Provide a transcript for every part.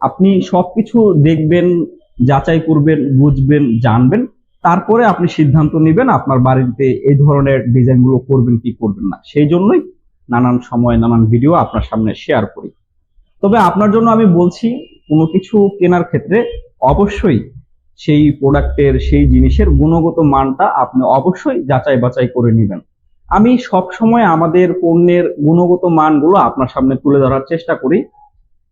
আপনি সবকিছু দেখবেন, যাচাই করবেন, বুঝবেন, জানবেন, তারপরে আপনি সিদ্ধান্ত নেবেন আপনার বাড়িতে এই ধরনের ডিজাইনগুলো করবেন কি করবেন না। সেই জন্যই নানান সময়, নানান ভিডিও আপনার সামনে শেয়ার করি। তবে আপনার জন্য আমি বলছি, কোনো কিছু কেনার ক্ষেত্রে অবশ্যই সেই প্রোডাক্টের, সেই জিনিসের গুণগত মানটা আপনি অবশ্যই যাচাই বাছাই করে নেবেন। আমি সব সময় আমাদের পণ্যের গুণগত মানগুলো আপনার সামনে তুলে ধরার চেষ্টা করি।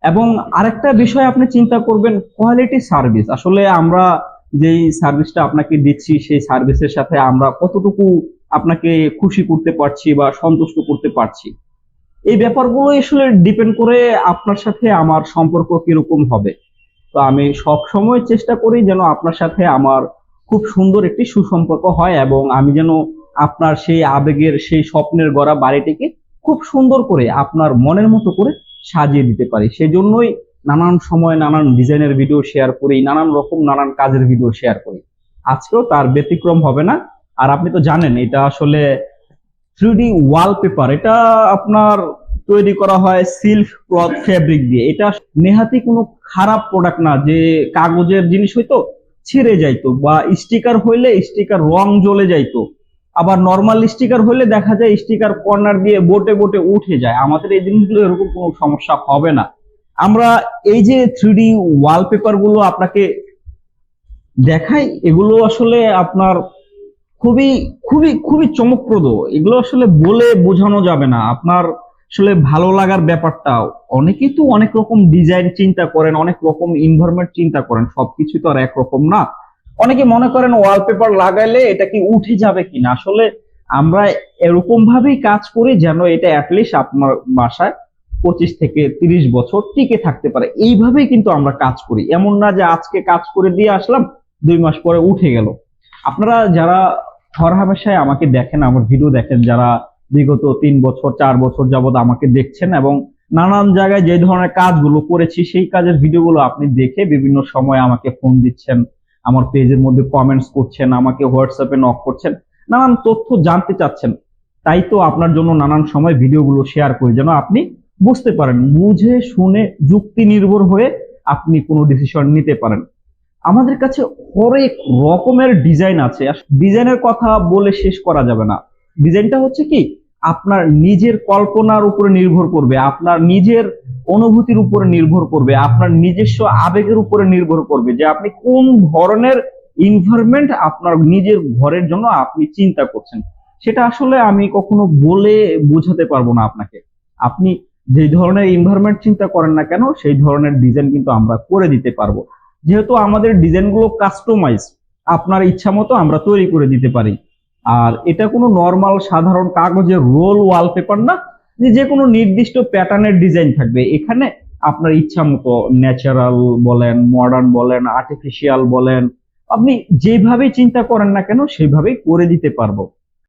এবং আরেকটা বিষয় আপনি চিন্তা করবেন কোয়ালিটি সার্ভিস আসলে আমরা যেই সার্ভিসটা আপনাকে দিচ্ছি, সেই সার্ভিসের সাথে আমরা কতটুকু আপনাকে খুশি করতে পারছি বা সন্তুষ্ট করতে পারছি, এই ব্যাপারগুলো আসলে ডিপেন্ড করে আপনার সাথে আমার সম্পর্ক কীরকম হবে। তো আমি সব সময় চেষ্টা করি যেন আপনার সাথে আমার খুব সুন্দর একটি সুসম্পর্ক হয় এবং আমি যেন আপনার সেই আবেগের, সেই স্বপ্নের গড়া বাড়িটিকে খুব সুন্দর করে, আপনার মনের মতো করে সাজিয়ে দিতে পারি। সেই জন্যই নানান সময় নানান ডিজাইনের ভিডিও শেয়ার করি, নানান রকম নানান কাজের ভিডিও শেয়ার করি। আজকেও তার ব্যতিক্রম হবে না। আর আপনি তো জানেন, এটা আসলে থ্রি ওয়ালপেপার এটা আপনার তৈরি করা হয় সিল্ক ক্লথ ফেব্রিক দিয়ে। এটা নেহাতি কোনো খারাপ প্রোডাক্ট না, যে কাগজের জিনিস হইতো ছিঁড়ে যাইতো বা স্টিকার হইলে স্টিকার রং জ্বলে যাইতো। আবার নর্মাল স্টিকার হলে দেখা যায় স্টিকার কর্নার দিয়ে বোটে বোটে উঠে যায়। আমাদের এই জিনিসগুলো এরকম কোনো সমস্যা হবে না। আমরা এই যে থ্রি ওয়ালপেপারগুলো আপনাকে দেখাই, এগুলো আসলে আপনার খুবই খুবই খুবই চমকপ্রদ। এগুলো আসলে বলে বোঝানো যাবে না। আপনার আসলে ভালো লাগার ব্যাপারটা, অনেকেই তো অনেক রকম ডিজাইন চিন্তা করেন, অনেক রকম ইনভারমেন্ট চিন্তা করেন, সবকিছু তো আর একরকম না। অনেকে মনে করেন ওয়ালপেপার লাগাইলে এটা কি উঠে যাবে কিনা? আসলে আমরা এরকম ভাবেই কাজ করি যেন এটা অ্যাটলিস্ট আপনার বাসায় পঁচিশ থেকে তিরিশ বছর টিকে থাকতে পারে। এইভাবেই কিন্তু আমরা কাজ করি। এমন না যে আজকে কাজ করে দিয়ে আসলাম, দুই মাস পরে উঠে গেল। আপনারা যারা হরহামেশায় আমাকে দেখেন, আমার ভিডিও দেখেন, যারা বিগত তিন বছর, চার বছর যাবত আমাকে দেখছেন এবং নানান জায়গায় যে ধরনের কাজগুলো করেছি, সেই কাজের ভিডিওগুলো আপনি দেখে বিভিন্ন সময় আমাকে ফোন দিচ্ছেন। আমার পেজের মধ্যে কমেন্টস করছেন, আমাকে হোয়াটসঅ্যাপে নক করছেন, নানান তথ্য জানতে চাচ্ছেন। তাই তো আপনার জন্য নানান সময় ভিডিওগুলো শেয়ার করি, যেন আপনি বুঝতে পারেন, বুঝে শুনে যুক্তি নির্ভর হয়ে আপনি কোনো ডিসিশন নিতে পারেন। আমাদের কাছে হরেক রকমের ডিজাইন আছে ডিজাইনের কথা বলে শেষ করা যাবে না। ডিজাইনটা হচ্ছে কি? আপনার নিজের কল্পনার উপরে নির্ভর করবে, আপনার নিজের অনুভূতির উপরে নির্ভর করবে, আপনার নিজস্ব আবেগের উপরে নির্ভর করবে যে আপনি কোন ধরনের ইনভারমেন্ট আপনার নিজের ঘরের জন্য আপনি চিন্তা করছেন। সেটা আসলে আমি কখনো বলে বোঝাতে পারব না আপনাকে। আপনি যে ধরনের ইনভারমেন্ট চিন্তা করেন না কেন, সেই ধরনের ডিজাইন কিন্তু আমরা করে দিতে পারব। যেহেতু আমাদের ডিজাইনগুলো কাস্টমাইজ আপনার ইচ্ছা মতো আমরা তৈরি করে দিতে পারি। আর এটা কোনো নর্মাল সাধারণ কাগজের রোল ওয়ালপেপার না, যে কোনো নির্দিষ্ট প্যাটার্নের ডিজাইন থাকবে। এখানে আপনার ইচ্ছা মতো ন্যাচারাল বলেন মডার্ন বলেন আর্টিফিশিয়াল বলেন, আপনি যেভাবে চিন্তা করেন না কেন, সেভাবেই করে দিতে পারব।